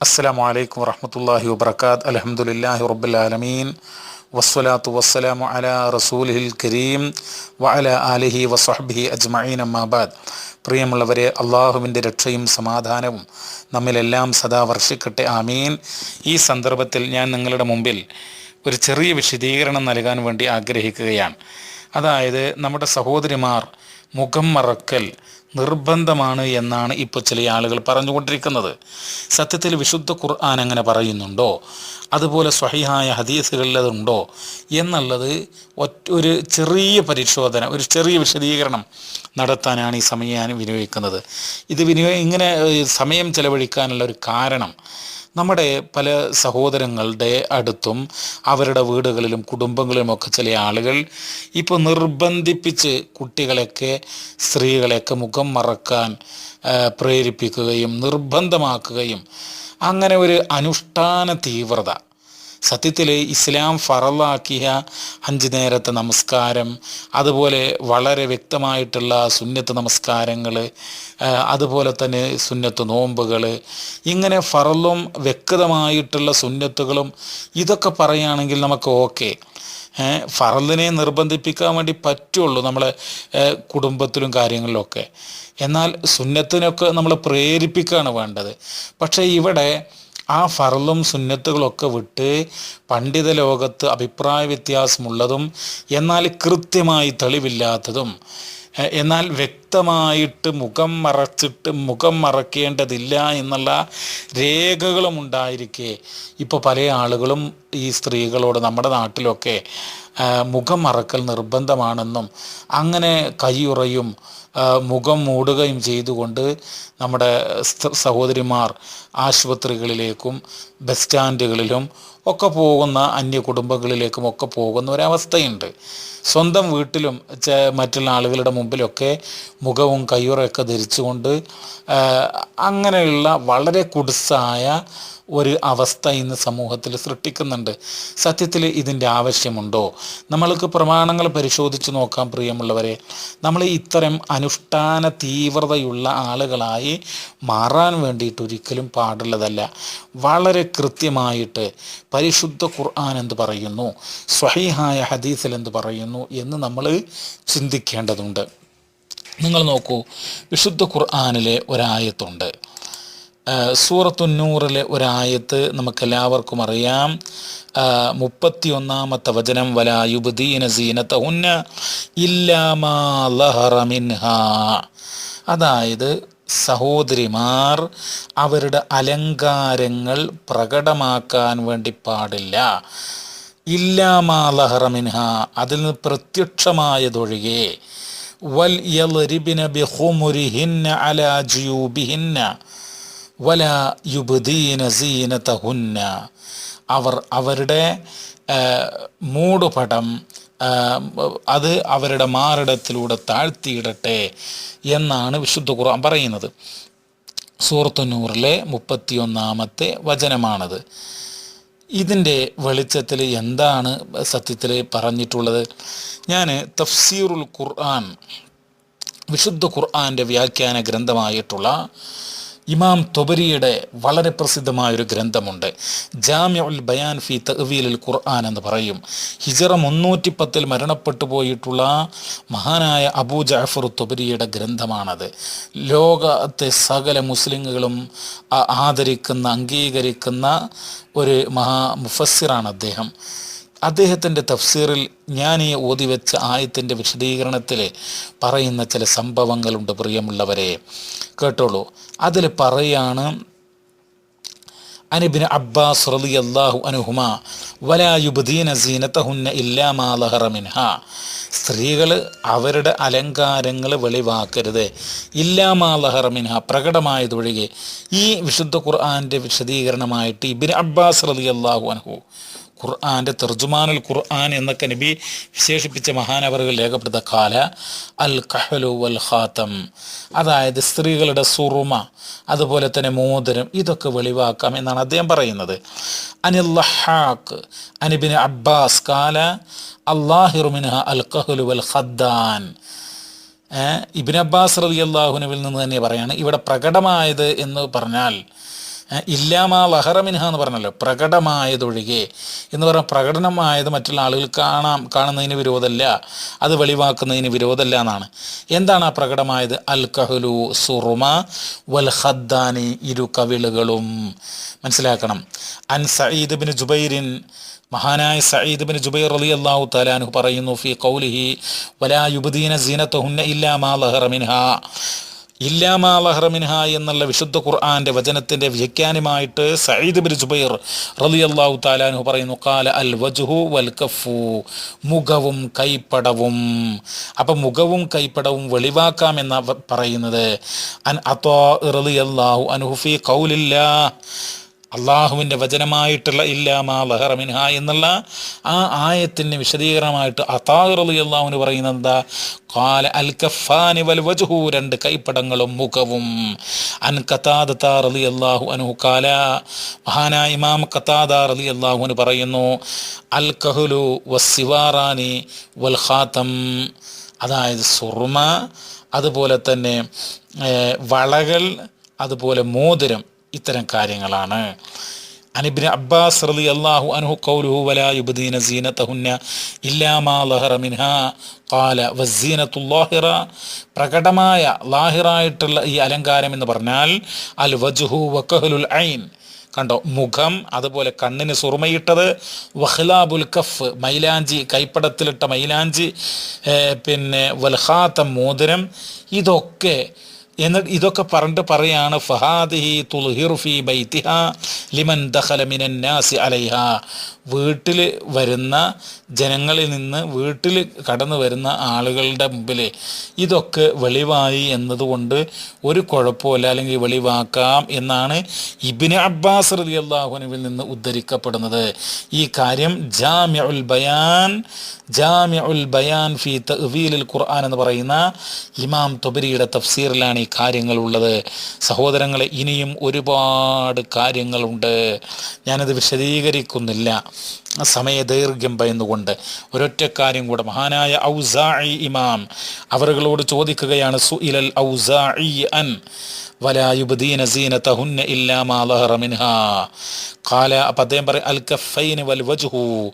അസ്സലാമു അലൈക്കും വറഹമത്തല്ലാഹി വബർക്കാത്ത് അലഹമുല്ലാഹി റബ്ബുലാലമീൻ വസ്സലാത്തു വസ്സലാമു അലാ റസൂലിൽ കരീം വഅല ആലിഹി വസ്ഹബി അജ്മഈൻ. അമ്മാബാദ് പ്രിയമുള്ളവരെ അള്ളാഹുവിന്റെ രക്ഷയും സമാധാനവും നമ്മിലെല്ലാം സദാ വർഷിക്കട്ടെ. ആമീൻ. ഈ സന്ദർഭത്തിൽ ഞാൻ നിങ്ങളുടെ മുമ്പിൽ ഒരു ചെറിയ വിശദീകരണം നൽകാൻ വേണ്ടി ആഗ്രഹിക്കുകയാണ്. അതായത് നമ്മുടെ സഹോദരിമാർ മുഖം മറക്കൽ നിർബന്ധമാണ് എന്നാണ് ഇപ്പോൾ ചില ആളുകൾ പറഞ്ഞുകൊണ്ടിരിക്കുന്നത്. സത്യത്തിൽ വിശുദ്ധ ഖുർആൻ അങ്ങനെ പറയുന്നുണ്ടോ? അതുപോലെ സ്വഹിഹായ ഹദീസുകളിൽ അതുണ്ടോ എന്നുള്ളത് ഒരു ചെറിയ പരിശോധന ഒരു ചെറിയ വിശദീകരണം നടത്താനാണ് ഈ സമയം ഞാൻ വിനിയോഗിക്കുന്നത്. ഇത് വിനിയോഗ ഇങ്ങനെ സമയം ചെലവഴിക്കാനുള്ള ഒരു കാരണം നമ്മുടെ പല സഹോദരങ്ങളുടെ അടുത്തും അവരുടെ വീടുകളിലും കുടുംബങ്ങളിലും ഒക്കെ ചില ആളുകൾ ഇപ്പോൾ നിർബന്ധിപ്പിച്ച് കുട്ടികളെയൊക്കെ സ്ത്രീകളെയൊക്കെ മുഖം മറക്കാൻ പ്രേരിപ്പിക്കുകയും നിർബന്ധമാക്കുകയും അങ്ങനെ ഒരു അനുഷ്ഠാന തീവ്രത സത്യത്തിൽ ഇസ്ലാം ഫറലാക്കിയ അഞ്ച് നേരത്തെ നമസ്കാരം അതുപോലെ വളരെ വ്യക്തമായിട്ടുള്ള സുന്നത്ത് നമസ്കാരങ്ങൾ അതുപോലെ തന്നെ സുന്നത്ത് നോമ്പുകൾ ഇങ്ങനെ ഫറലും വ്യക്തമായിട്ടുള്ള സുന്നത്തുകളും ഇതൊക്കെ പറയുകയാണെങ്കിൽ നമുക്ക് ഓക്കെ. ഫറലിനെ നിർബന്ധിപ്പിക്കാൻ വേണ്ടി പറ്റുള്ളൂ നമ്മളെ കുടുംബത്തിലും കാര്യങ്ങളിലൊക്കെ. എന്നാൽ സുന്നത്തിനൊക്കെ നമ്മൾ പ്രേരിപ്പിക്കുകയാണ് വേണ്ടത്. പക്ഷേ ഇവിടെ ആ ഫറലും സുന്നത്തുകളൊക്കെ വിട്ട് പണ്ഡിത ലോകത്ത് അഭിപ്രായ വ്യത്യാസമുള്ളതും എന്നാൽ കൃത്യമായി തെളിവില്ലാത്തതും. എന്നാൽ വ്യക്തമായിട്ട് മുഖം മറച്ചിട്ട് മുഖം മറക്കേണ്ടതില്ല എന്നുള്ള രേഖകളും ഉണ്ടായിരിക്കെ. ഇപ്പോൾ പല ആളുകളും ഈ സ്ത്രീകളോട് നമ്മുടെ നാട്ടിലൊക്കെ മുഖം മറക്കൽ നിർബന്ധമാണെന്നും അങ്ങനെ കൈയുറയും മുഖം മൂടുകയും ചെയ്തുകൊണ്ട് നമ്മുടെ സഹോദരിമാർ ആശുപത്രികളിലേക്കും ബസ് സ്റ്റാൻഡുകളിലും ഒക്കെ പോകുന്ന അന്യ കുടുംബങ്ങളിലേക്കും ഒക്കെ പോകുന്ന ഒരവസ്ഥയുണ്ട്. സ്വന്തം വീട്ടിലും മറ്റുള്ള ആളുകളുടെ മുമ്പിലൊക്കെ മുഖവും കയ്യുറയൊക്കെ ധരിച്ചുകൊണ്ട് അങ്ങനെയുള്ള വളരെ കുടുസായ ഒരു അവസ്ഥ ഇന്ന് സമൂഹത്തിൽ സൃഷ്ടിക്കുന്നുണ്ട്. സത്യത്തിൽ ഇതിന്റെ ആവശ്യമുണ്ടോ? നമ്മൾക്ക് പ്രമാണങ്ങൾ പരിശോധിച്ച് നോക്കാം പ്രിയമുള്ളവരെ. നമ്മൾ ഇത്തരം അനുഷ്ഠാന തീവ്രതയുള്ള ആളുകളായി മാറാൻ വേണ്ടിയിട്ട് ഒരിക്കലും പാടുള്ളതല്ല. വളരെ കൃത്യമായിട്ട് പരിശുദ്ധ ഖുർആൻ എന്ത് പറയുന്നു? സ്വഹീഹായ ഹദീസിൽ എന്ത് പറയുന്നു എന്ന് നമ്മൾ ചിന്തിക്കേണ്ടതുണ്ട്. നിങ്ങൾ നോക്കൂ വിശുദ്ധ ഖുർആാനിലെ ഒരായത്തുണ്ട്. സൂറത്തുന്നൂറിലെ ഒരായത്ത് നമുക്കെല്ലാവർക്കും അറിയാം. മുപ്പത്തി ഒന്നാമത്തെ വചനം വലായുബദീന സീനത്തഹുന്ന ഇല്ലാമാ ലഹറ മിൻഹാ. അതായത് സഹോദരിമാർ അവരുടെ അലങ്കാരങ്ങൾ പ്രകടമാക്കാൻ വേണ്ടി പാടില്ല. ഇല്ലാമാലഹറമിൻഹ ലഹറ മിൻഹ അതിൽ നിന്ന് പ്രത്യക്ഷമായതൊഴികെ വൽ യൽരിബിന ബിഖുമുരിഹിന്ന അലാ ജുയൂബിഹിന്ന വല യുബദീന സീനതഹുന്ന. അവർ അവരുടെ മൂടുപടം അത് അവരുടെ മാറിടത്തിലൂടെ താഴ്ത്തിയിടട്ടെ എന്നാണ് വിശുദ്ധ ഖുർആൻ പറയുന്നത്. സൂറത്തുനൂറിലെ മുപ്പത്തിയൊന്നാമത്തെ വചനമാണത്. ഇതിന്റെ വെളിച്ചത്തിൽ എന്താണ് സത്യത്തിൽ പറഞ്ഞിട്ടുള്ളത്? ഞാൻ തഫ്സീറുൽ ഖുർആൻ വിശുദ്ധ ഖുർആന്റെ വ്യാഖ്യാന ഗ്രന്ഥമായിട്ടുള്ള ഇമാം തൊബരിയുടെ വളരെ പ്രസിദ്ധമായ ഒരു ഗ്രന്ഥമുണ്ട്. ജാമ്യ ഉൽ ബയാൻ ഫി തഹ്വീലുൽ ഖുർആൻ എന്ന് പറയും. ഹിജറ മുന്നൂറ്റി പത്തിൽ മരണപ്പെട്ടു പോയിട്ടുള്ള മഹാനായ അബൂ ജാഫർ തൊബരിയുടെ ഗ്രന്ഥമാണത്. ലോകത്തെ സകല മുസ്ലിങ്ങളും ആദരിക്കുന്ന അംഗീകരിക്കുന്ന ഒരു മഹാ മുഫസ്സിറാണ് അദ്ദേഹം. അദ്ദേഹത്തിന്റെ തഫ്സീറിൽ ഞാൻ ഈ ഓതി വെച്ച ആയത്തിന്റെ വിശദീകരണത്തിൽ പറയുന്ന ചില സംഭവങ്ങളുണ്ട് പ്രിയമുള്ളവരെ. കേട്ടോളൂ. അതിൽ പറയാണ് അനിബിന് അബ്ബാസ് റളിയല്ലാഹു അള്ളാഹു വലാ വലായുബുദീന സീനത്തഹുന്ന ഇല്ലാ മാ ലഹറ മിൻഹ. സ്ത്രീകൾ അവരുടെ അലങ്കാരങ്ങൾ വെളിവാക്കരുത്. ഇല്ലാ മാ ലഹറ മിൻഹ പ്രകടമായതൊഴികെ ഈ വിശുദ്ധ ഖുർആാന്റെ വിശദീകരണമായിട്ട് ഇബിൻ അബ്ബാസ് റലി അള്ളാഹു അൻഹു ഖുർആന്റെ തെർജുമാനുൽ ഖുർആൻ എന്നൊക്കെ നബി വിശേഷിപ്പിച്ച മഹാനവറുകൾ രേഖപ്പെടുത്ത കാല അൽ കഹലു വൽ ഖാത്തം അതായത് സ്ത്രീകളുടെ സുറുമ അതുപോലെ തന്നെ മോതിരം ഇതൊക്കെ വെളിവാക്കാം എന്നാണ് അദ്ദേഹം പറയുന്നത്. അനിൽ അനില്ലഹാക്ക് അനിബിൻ അബ്ബാസ് കാല അള്ളാഹിറുമിൻഹ അൽ കഹലു വൽ ഖദ്ദാൻ. ഇബിൻ അബ്ബാസ് റതി അള്ളാഹുനുവിൽ നിന്ന് തന്നെ പറയാണ് ഇവിടെ പ്രകടമായത് എന്ന് പറഞ്ഞാൽ ഇല്ലാമാ ലഹറമിൻഹ എന്ന് പറഞ്ഞല്ലോ. പ്രകടമായതൊഴികെ. എന്ന് പറഞ്ഞാൽ പ്രകടനമായത് മറ്റുള്ള ആളുകൾ കാണാം കാണുന്നതിന് വിരോധമല്ല അത് വെളിവാക്കുന്നതിന് വിരോധമല്ല എന്നാണ്. എന്താണ് ആ പ്രകടമായത്? അൽ കഹുലു സുറുമ വൽ ഖദ്ദാനി ഇരു കവിളുകളും. മനസ്സിലാക്കണം. അൻ സഈദ് ബിൻ ജുബൈരിൻ മഹാനായ സഈദ് ബിൻ ജുബൈർ അലി അള്ളാഹു തലാനു പറയുന്നു ഫി കൗലിഹി വലാ യുബദീന സീനത്തഹുന്ന ഇല്ലാ മാ ലഹറ മിൻഹാ ലഹ്റമിൻഹ എന്നുള്ള വിശുദ്ധ ഖുർആന്റെ വചനത്തിന്റെ വ്യാഖ്യാനമായിട്ട് സയ്യിദ് ബിൻ ജുബൈർ റലി അള്ളാഹു താലാനു പറയുന്നു കാല അൽ വജുഹു വൽ കഫു മുഖവും കൈപ്പടവും. അപ്പം മുഖവും കൈപ്പടവും വെളിവാക്കാം എന്ന പറയുന്നത്. അൻ അത്തോ റലി അള്ളാഹു അനുഹുഫി കൗലില്ലാ അള്ളാഹുവിന്റെ വചനമായിട്ടുള്ള ഇല്ലാമാ ലഹറ മിൻഹ എന്നുള്ള ആ ആയത്തിന് വിശദീകരണമായിട്ട് അതാഹുറലി അള്ളാഹുവിന് പറയുന്നത് എന്താ? കാല അൽ കഫാനി വൽ വജുഹു രണ്ട് കൈപ്പടങ്ങളും മുഖവും. അൻ കത്താദത്ത റലി അള്ളാഹു അനുഹു കാല മഹാനായ ഇമാം കത്താദ റലി അള്ളാഹുവിന് പറയുന്നു അൽ കഹുലു വസിവാറാനി വൽ ഖാത്തം അതായത് സുർമ അതുപോലെ തന്നെ വളകൾ അതുപോലെ മോതിരം. ഇത്തരം കാര്യങ്ങളാണ്. അനിബിന് അബ്ബാസ് റലി അള്ളാഹു അൻഹു കൗലുഹു വലാ യുബ്ദീന സീനതഹുന്ന ഇല്ലാ മാ ലഹറ മിൻഹ ഖാല വസീനത്തുല്ലാഹിറ ലാഹിറ പ്രകടമായ ലാഹിറായിട്ടുള്ള ഈ അലങ്കാരം എന്ന് പറഞ്ഞാൽ അൽ വജ്ഹു വകഹലുൽ ഐൻ. കണ്ടോ? മുഖം അതുപോലെ കണ്ണിന് സുറുമയിട്ടത് വഹ്ലാബുൽ കഫ് മൈലാഞ്ചി കൈപ്പടത്തിലിട്ട മൈലാഞ്ചി പിന്നെ വൽഹാത്തം മോതിരം ഇതൊക്കെ എന്നിട്ട് ഇതൊക്കെ പറഞ്ഞിട്ട് പറയാണ് ഫഹാദിഹി തുൽഹിർ ഫി ബൈത്തിഹ ലിമൻ ദഖല മിനൻ നാസി അലൈഹ. വീട്ടിൽ വരുന്ന ജനങ്ങളിൽ നിന്ന് വീട്ടിൽ കടന്നു വരുന്ന ആളുകളുടെ മുമ്പിൽ ഇതൊക്കെ വെളിവായി എന്നതുകൊണ്ട് ഒരു കുഴപ്പമില്ല അല്ലെങ്കിൽ വെളിവാക്കാം എന്നാണ് ഇബിന് അബ്ബാസ് റതി അള്ളാഹുനുവിൽ നിന്ന് ഉദ്ധരിക്കപ്പെടുന്നത്. ഈ കാര്യം ജാമ്യ ഉൽ ബയാൻ ജാമ്യ ഉൽ ബയാൻ ഫി തവീലിൽ ഖുർആൻ എന്ന് പറയുന്ന ഇമാം തൊബരിയുടെ തഫ്സീറിലാണ് ഈ കാര്യങ്ങൾ ഉള്ളത് സഹോദരങ്ങളെ ഇനിയും ഒരുപാട് കാര്യങ്ങളുണ്ട്. ഞാനത് വിശദീകരിക്കുന്നില്ല. സമയദൈർഘ്യം ഭയന്നുകൊണ്ട് ഒരൊറ്റ കാര്യം കൂടെ മഹാനായ ഔസാഇ ഇമാം അവറുകളോട് ചോദിക്കുകയാണ് സുഇലൽ ഔസാഇ അൻ വലാ യുബ്ദീന സീനതഹുന്ന ഇല്ലാ മാ ലഹറ മിൻഹാ? ഖാല അപ്പോൾ പറയും അൽ കഫൈൻ വൽ വജ്ഹു.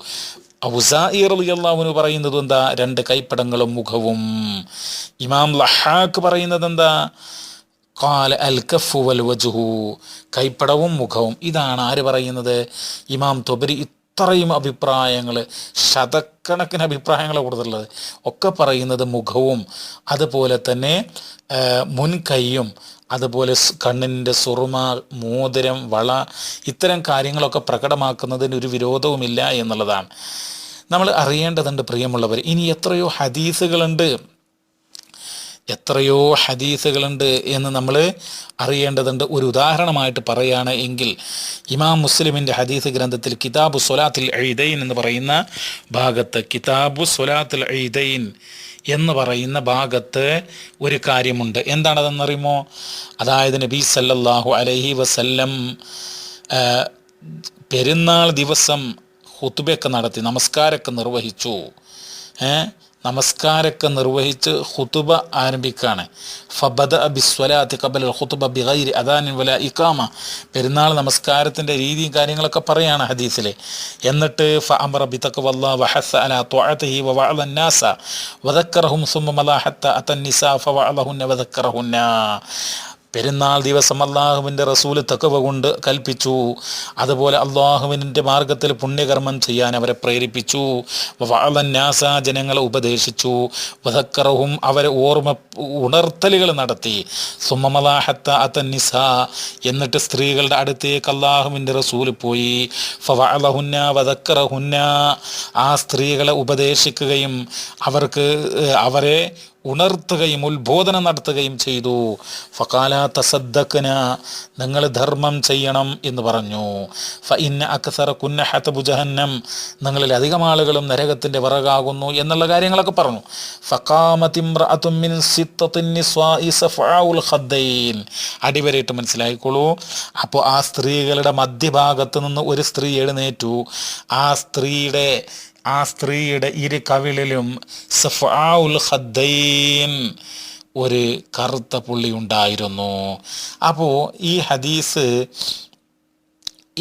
ഔസാഇ റളിയല്ലാഹു പറയുന്നത് എന്താ? രണ്ട് കൈപ്പടങ്ങളും മുഖവും. ഇമാം ലഹാക്ക് പറയുന്നത് എന്താ? കാല അൽ കഫു വൽ വജുഹു. കൈപ്പടവും മുഖവും. ഇതാണ് ആര് പറയുന്നത്? ഇമാം തൊബരി ഇത്രയും അഭിപ്രായങ്ങൾ ശതക്കണക്കിന് അഭിപ്രായങ്ങൾ കൂടുതലുള്ളത്. ഒക്കെ പറയുന്നത് മുഖവും അതുപോലെ തന്നെ മുൻകൈയും അതുപോലെ കണ്ണിന്റെ സുറുമ മോതിരം വള ഇത്തരം കാര്യങ്ങളൊക്കെ പ്രകടമാക്കുന്നതിന് ഒരു വിരോധവുമില്ല എന്നുള്ളതാണ്. നമ്മൾ അറിയേണ്ടതുണ്ട് പ്രിയമുള്ളവർ ഇനി എത്രയോ ഹദീസുകളുണ്ട്. എത്രയോ ഹദീസുകളുണ്ട് എന്ന് നമ്മൾ അറിയേണ്ടതുണ്ട്. ഒരു ഉദാഹരണമായിട്ട് പറയുകയാണ് എങ്കിൽ ഇമാം മുസ്ലിമിന്റെ ഹദീസ് ഗ്രന്ഥത്തിൽ കിതാബു സൊലാത്തിൽ എഴുതൈൻ എന്ന് പറയുന്ന ഭാഗത്ത് കിതാബു സൊലാത്തിൽ എഴുതൈൻ എന്ന് പറയുന്ന ഭാഗത്ത് ഒരു കാര്യമുണ്ട്. എന്താണതെന്നറിയുമോ? അതായത് നബി സല്ലല്ലാഹു അലഹി വസല്ലം പെരുന്നാൾ ദിവസം ഹുത്തുബയൊക്കെ നടത്തി നമസ്കാരമൊക്കെ നിർവഹിച്ചു. ഏ നമസ്കാരമൊക്കെ നിർവഹിച്ച് ഹുതുബ ആരംഭിക്കുകയാണ് ഫബദ ബിസ്വലാത്തി കബൽ ഹുതുബ ബിഗൈരി അദാനിൻ വല ഇക്കാമ പെരുന്നാൾ നമസ്കാരത്തിന്റെ രീതിയും കാര്യങ്ങളൊക്കെ പറയാണ് ഹദീസിൽ എന്നിട്ട് ഫ അമറ ബിതക് വല്ല വഹസ അല തൊഴത്തി വാസ വഅല വദക്കറഹും സുമ്മ മലാഹത്ത നിസാ ഫ വഅലഹുന്ന വദക്കറഹുന്ന. പെരുന്നാൾ ദിവസം അള്ളാഹുവിന്റെ റസൂൽ തക്കവ കൊണ്ട് കൽപ്പിച്ചു. അതുപോലെ അള്ളാഹുവിന്റെ മാർഗത്തിൽ പുണ്യകർമ്മം ചെയ്യാൻ അവരെ പ്രേരിപ്പിച്ചു. വാളന്യാസ ജനങ്ങളെ ഉപദേശിച്ചു. വധക്കറവും അവരെ ഓർമ്മ ഉണർത്തലുകൾ നടത്തി. സുമമലാഹത്ത അത്തന്നിസ എന്നിട്ട് സ്ത്രീകളുടെ അടുത്തേക്ക് അള്ളാഹുവിന്റെ റസൂൽ പോയി. ഫവാലഹുന്ന വധക്കറഹുന്ന ആ സ്ത്രീകളെ ഉപദേശിക്കുകയും അവർക്ക് അവരെ ഉണർത്തുകയും ഉത്ബോധനം നടത്തുകയും ചെയ്തു. ഫക്കാല തസദ്ദക്കന നിങ്ങൾ ധർമ്മം ചെയ്യണം എന്ന് പറഞ്ഞു. ഫ ഇന്ന അക്സറ കുന്ന ഹതബു ജഹന്നം നിങ്ങളിൽ അധികം ആളുകളും നരകത്തിന്റെ വിറകാകുന്നു എന്നുള്ള കാര്യങ്ങളൊക്കെ പറഞ്ഞു. ഖദ്ദൈൻ. അടിവരയിട്ട് മനസ്സിലായിക്കോളൂ. അപ്പോൾ ആ സ്ത്രീകളുടെ മധ്യഭാഗത്ത് നിന്ന് ഒരു സ്ത്രീ എഴുന്നേറ്റു. ആ സ്ത്രീയുടെ ആ സ്ത്രീയുടെ ഇരു കവിളിലും ഖദ്ദൈൻ ഒരു കറുത്ത പുള്ളി ഉണ്ടായിരുന്നു. അപ്പോൾ ഈ ഹദീസ്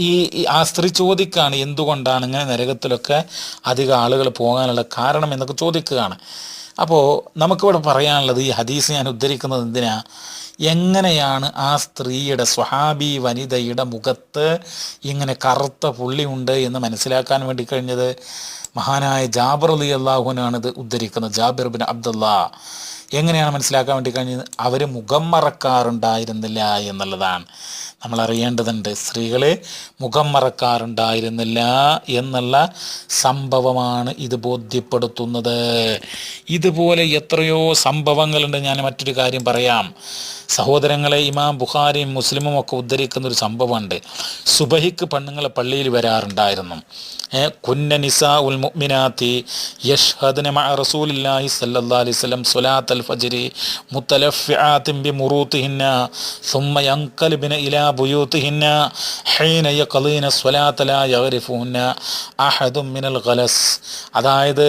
ഈ ആ സ്ത്രീ ചോദിക്കുകയാണ് എന്തുകൊണ്ടാണ് ഇങ്ങനെ നരകത്തിലൊക്കെ അധികം ആളുകൾ പോകാനുള്ള കാരണം എന്നൊക്കെ ചോദിക്കുകയാണ്. അപ്പോൾ നമുക്കിവിടെ പറയാനുള്ളത് ഈ ഹദീസ് ഞാൻ ഉദ്ധരിക്കുന്നത് എന്തിനാ? എങ്ങനെയാണ് ആ സ്ത്രീയുടെ സ്വഹാബി വനിതയുടെ മുഖത്ത് ഇങ്ങനെ കറുത്ത പുള്ളിയുണ്ട് എന്ന് മനസ്സിലാക്കാൻ വേണ്ടി കഴിഞ്ഞത്? മഹാനായ ജാബർ അലി അള്ളാഹുനാണ് ഇത് ഉദ്ധരിക്കുന്നത്. ജാബിർ ബിൻ അബ്ദുള്ള എങ്ങനെയാണ് മനസ്സിലാക്കാൻ വേണ്ടി കഴിഞ്ഞത്? അവർ മുഖം മറക്കാറുണ്ടായിരുന്നില്ല എന്നുള്ളതാണ്. നമ്മൾ അറിയേണ്ടതുണ്ട് സ്ത്രീകൾ മുഖം മറക്കാറുണ്ടായിരുന്നില്ല എന്നുള്ള സംഭവമാണ് ഇത് ബോധ്യപ്പെടുത്തുന്നത്. ഇതുപോലെ എത്രയോ സംഭവങ്ങളുണ്ട്. ഞാൻ മറ്റൊരു കാര്യം പറയാം. സഹോദരങ്ങളെ ഇമാം ബുഖാരിയും മുസ്ലിമും ഒക്കെ ഉദ്ധരിക്കുന്ന ഒരു സംഭവമുണ്ട്. സുബഹിക്ക് പെണ്ണുങ്ങൾ പള്ളിയിൽ വരാറുണ്ടായിരുന്നു. കുന്ന നിസ ഉൽ മുഅ്മിനാത്തി യഷ്ഹദ്ന മഅ റസൂലില്ലാഹി സല്ലല്ലാഹി അലൈഹി വസല്ലം സ്വലാത്തൽ ഫജ്രി മുത്തലഫിആത്തിൻ ബിമുറൂത്തിഹിന്ന ثم ينقلبن إلى بيوتهن حين يقضين الصلاة لا يعرفهن أحد من الغلس അതായത്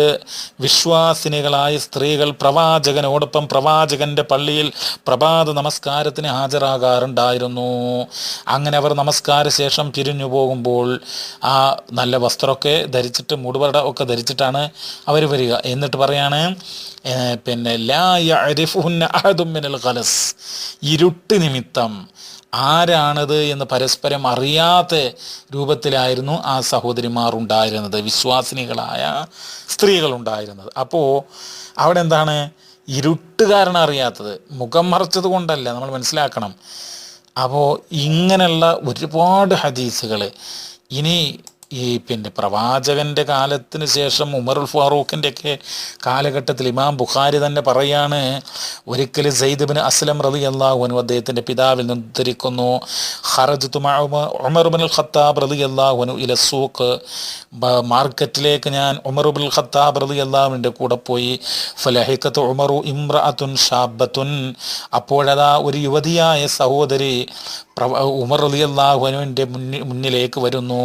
വിശ്വാസിനികളായ സ്ത്രീകൾ പ്രവാചകനോടൊപ്പം പ്രവാചകന്റെ പള്ളിയിൽ പ്രഭാത നമസ്കാരത്തിന് ഹാജരാകാറുണ്ടായിരുന്നു അങ്ങനെ അവർ നമസ്കാര ശേഷം പിരിഞ്ഞു പോകുമ്പോൾ ആ നല്ല വസ്ത്രമൊക്കെ ധരിച്ചിട്ട് മുടുപട ഒക്കെ ധരിച്ചിട്ടാണ് അവർ വരിക എന്നിട്ട് പറയാണ് ഏ, പിന്നെ ലാ യഅരിഫുഹുന്ന അഹദും മിനൽ ഖലസ് ഇരുട്ട് നിമിത്തം ആരാണത് എന്ന് പരസ്പരം അറിയാത്ത രൂപത്തിലായിരുന്നു ആ സഹോദരിമാർ ഉണ്ടായിരുന്നത് വിശ്വാസിനികളായ സ്ത്രീകൾ ഉണ്ടായിരുന്നത് അപ്പോൾ അവിടെ എന്താണ് ഇരുട്ടുകാരനെ അറിയാത്തത്. മുഖം മറച്ചത് കൊണ്ടല്ല നമ്മൾ മനസ്സിലാക്കണം. അപ്പോൾ ഇങ്ങനെയുള്ള ഒരുപാട് ഹദീസുകൾ ഇനി ഈ പിന്നെ പ്രവാചകന്റെ കാലത്തിന് ശേഷം ഉമറുൽ ഫാറൂഖിന്റെ ഒക്കെ കാലഘട്ടത്തിൽ ഇമാം ബുഖാരി തന്നെ പറയാണ് ഒരിക്കൽ സെയ്ദ് അസ്ലം റതി അള്ളാഹുനു അദ്ദേഹത്തിന്റെ പിതാവിൽ നിന്ന് ഉദ്ധരിക്കുന്നു ഹറജ് ഉമർബിൻ ഖത്താബ് റതി അള്ളാഹുനു ഇല മാർക്കറ്റിലേക്ക് ഞാൻ ഉമർബിൻ ഖത്താബ് റതി അള്ളാഹുവിന്റെ കൂടെ പോയി ഫലഹിക്കത്ത് ഉമറു ഇമ്രഅത്തുൻ ഷാബത്തുൻ അപ്പോഴതാ ഒരു യുവതിയായ സഹോദരി ഉമർ അലി അള്ളാഹുവിന്റെ മുന്നിൽ മുന്നിലേക്ക് വരുന്നു.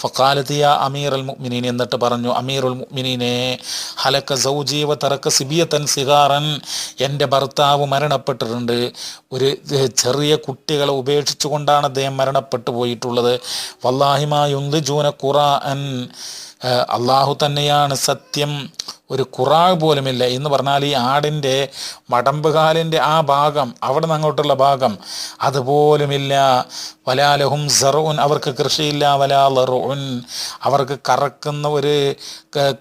ഫക്കാലത്തിയ അമീർ അൽ മുഅ്മിനീൻ എന്നിട്ട് പറഞ്ഞു അമീർ ഉൽ മുഅ്മിനീനെ ഹലക്ക സൗജീവ തറക്ക സിബിയത്തൻ സിഗാറൻ എന്റെ ഭർത്താവ് മരണപ്പെട്ടിട്ടുണ്ട്. ഒരു ചെറിയ കുട്ടികളെ ഉപേക്ഷിച്ചുകൊണ്ടാണ് അദ്ദേഹം മരണപ്പെട്ടു പോയിട്ടുള്ളത്. വല്ലാഹിമായുന്ത് ജൂന ഖുറാൻ അള്ളാഹു തന്നെയാണ് സത്യം ഒരു കുറാവ് പോലുമില്ല. എന്ന് പറഞ്ഞാൽ ഈ ആടിന്റെ മടമ്പുകാലിന്റെ ആ ഭാഗം അവിടെ നിന്ന് അങ്ങോട്ടുള്ള ഭാഗം അതുപോലുമില്ല. വലാലഹും സറുൻ അവർക്ക് കൃഷിയില്ല. വലാ ലറുൻ അവർക്ക് കറക്കുന്ന ഒരു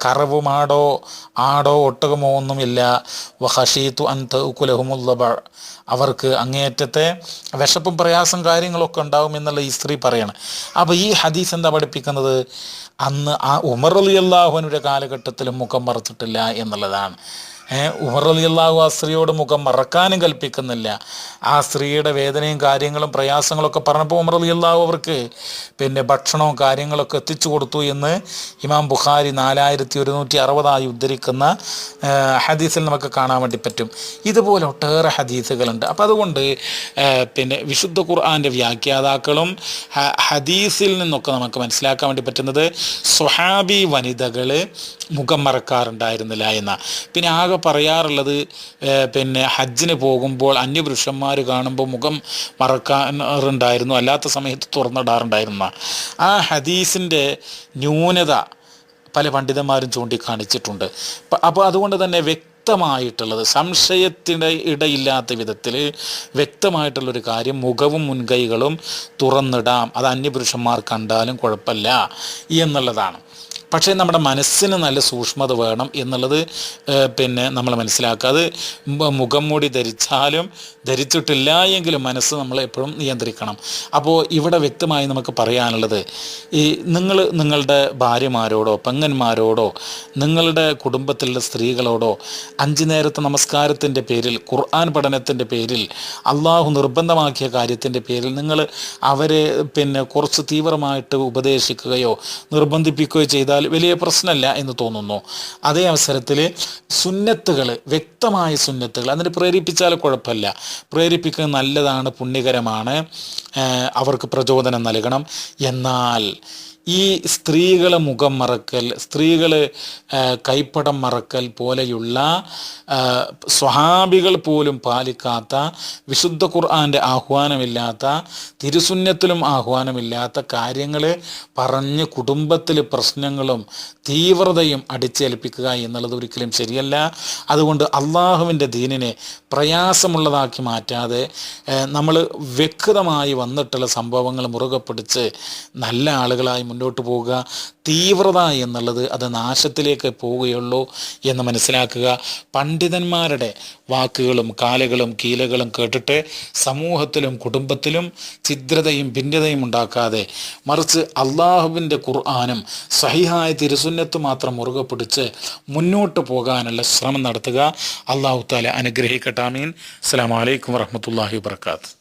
കറവുമാടോ ആടോ ഒട്ടകമോ ഒന്നുമില്ല. വഹഷീത്തു അൻ തൗക്കുലഹുമുല്ലബ അവർക്ക് അങ്ങേയറ്റത്തെ വിശപ്പും പ്രയാസം കാര്യങ്ങളൊക്കെ ഉണ്ടാവും എന്നുള്ള ഈ സ്ത്രീ പറയാണ്. അപ്പോൾ ഈ ഹദീസ് എന്താ പഠിപ്പിക്കുന്നത്? അന്ന് ആ ഉമർ അലി അള്ളാഹുവിന്റെ കാലഘട്ടത്തിലും മുഖം മറച്ചിട്ടില്ല എന്നുള്ളതാണ്. ഉമർ അലി അള്ളാഹു ആ സ്ത്രീയോട് മുഖം മറക്കാനും കൽപ്പിക്കുന്നില്ല. ആ സ്ത്രീയുടെ വേദനയും കാര്യങ്ങളും പ്രയാസങ്ങളൊക്കെ പറഞ്ഞപ്പോൾ ഉമർ അലി അള്ളാഹു അവർക്ക് പിന്നെ ഭക്ഷണവും കാര്യങ്ങളൊക്കെ എത്തിച്ചു കൊടുത്തു എന്ന് ഇമാം ബുഖാരി നാലായിരത്തി ഒരുന്നൂറ്റി അറുപതായി ഉദ്ധരിക്കുന്ന ഹദീസിൽ നമുക്ക് കാണാൻ വേണ്ടി പറ്റും. ഇതുപോലെ ഒട്ടേറെ ഹദീസുകളുണ്ട്. അപ്പം അതുകൊണ്ട് പിന്നെ വിശുദ്ധ ഖുർആാന്റെ വ്യാഖ്യാതാക്കളും ഹദീസിൽ നിന്നൊക്കെ നമുക്ക് മനസ്സിലാക്കാൻ വേണ്ടി പറ്റുന്നത് സ്വഹാബി വനിതകൾ മുഖം മറക്കാറുണ്ടായിരുന്നില്ല എന്ന. പിന്നെ ആകെ പറയാറുള്ളത് പിന്നെ ഹജ്ജിന് പോകുമ്പോൾ അന്യപുരുഷന്മാർ കാണുമ്പോൾ മുഖം മറക്കാറുണ്ടായിരുന്നു. അല്ലാത്ത സമയത്ത് തുറന്നിടാറുണ്ടായിരുന്ന. ആ ഹദീസിന്റെ ന്യൂനത പല പണ്ഡിതന്മാരും ചൂണ്ടിക്കാണിച്ചിട്ടുണ്ട്. അപ്പോൾ അതുകൊണ്ട് തന്നെ വ്യക്തമായിട്ടുള്ളത് സംശയത്തിന് ഇടയില്ലാത്ത വിധത്തിൽ വ്യക്തമായിട്ടുള്ളൊരു കാര്യം മുഖവും മുൻകൈകളും തുറന്നിടാം. അത് അന്യപുരുഷന്മാർ കണ്ടാലും കുഴപ്പമില്ല എന്നുള്ളതാണ്. പക്ഷേ നമ്മുടെ മനസ്സിന് നല്ല സൂക്ഷ്മത വേണം എന്നുള്ളത് പിന്നെ നമ്മൾ മനസ്സിലാക്കുക. അത് മുഖം മൂടി ധരിച്ചാലും ധരിച്ചിട്ടില്ല എങ്കിലും മനസ്സ് നമ്മൾ എപ്പോഴും നിയന്ത്രിക്കണം. അപ്പോൾ ഇവിടെ വ്യക്തമായി നമുക്ക് പറയാനുള്ളത് ഈ നിങ്ങൾ നിങ്ങളുടെ ഭാര്യമാരോടോ പെങ്ങന്മാരോടോ നിങ്ങളുടെ കുടുംബത്തിലുള്ള സ്ത്രീകളോടോ അഞ്ചു നേരത്തെ നമസ്കാരത്തിന്റെ പേരിൽ ഖുർആൻ പഠനത്തിന്റെ പേരിൽ അള്ളാഹു നിർബന്ധമാക്കിയ കാര്യത്തിന്റെ പേരിൽ നിങ്ങൾ അവരെ പിന്നെ കുറച്ച് തീവ്രമായിട്ട് ഉപദേശിക്കുകയോ നിർബന്ധിപ്പിക്കുകയോ ചെയ്താൽ വലിയ പ്രശ്നമല്ല എന്ന് തോന്നുന്നു. അതേ അവസരത്തിൽ സുന്നത്തുകൾ വ്യക്തമായ സുന്നത്തുകൾ അതിന് പ്രേരിപ്പിച്ചാൽ കുഴപ്പമില്ല. പ്രേരിപ്പിക്കുന്നത് നല്ലതാണ് പുണ്യകരമാണ്. അവർക്ക് പ്രചോദനം നൽകണം. എന്നാൽ ഈ സ്ത്രീകളെ മുഖം മറക്കൽ സ്ത്രീകൾ കൈപ്പടം മറക്കൽ പോലെയുള്ള സ്വഹാബികൾ പോലും പാലിക്കാത്ത വിശുദ്ധ ഖുർആാന്റെ ആഹ്വാനമില്ലാത്ത തിരുസുന്നത്തിലും ആഹ്വാനമില്ലാത്ത കാര്യങ്ങൾ പറഞ്ഞ് കുടുംബത്തിൽ പ്രശ്നങ്ങളും തീവ്രതയും അടിച്ചേൽപ്പിക്കുക എന്നുള്ളത് ഒരിക്കലും ശരിയല്ല. അതുകൊണ്ട് അള്ളാഹുവിന്റെ ദീനിനെ പ്രയാസമുള്ളതാക്കി മാറ്റാതെ നമ്മൾ വ്യക്തമായി വന്നിട്ടുള്ള സംഭവങ്ങൾ മുറുകെ പിടിച്ച് നല്ല ആളുകളായി മുന്നോട്ട് പോവുക തീവ്രത എന്നുള്ളത് അത് നാശത്തിലേക്ക് പോവുകയുള്ളൂ എന്ന് മനസ്സിലാക്കുക. പണ്ഡിതന്മാരുടെ വാക്കുകളും കാലുകളും കീലകളും കേട്ടിട്ട് സമൂഹത്തിലും കുടുംബത്തിലും ഛിദ്രതയും ഭിന്നതയും ഉണ്ടാക്കാതെ മറിച്ച് അള്ളാഹുവിന്റെ ഖുർആാനും സഹിഹായ തിരുസുന്നത്ത് മാത്രം മുറുകെ പിടിച്ച് മുന്നോട്ട് പോകാനുള്ള ശ്രമം നടത്തുക. അള്ളാഹു താല അനുഗ്രഹിക്കട്ടാമീൻ അസ്സാം വലൈക്കും വറഹമത്തല്ലാഹി വാത്തു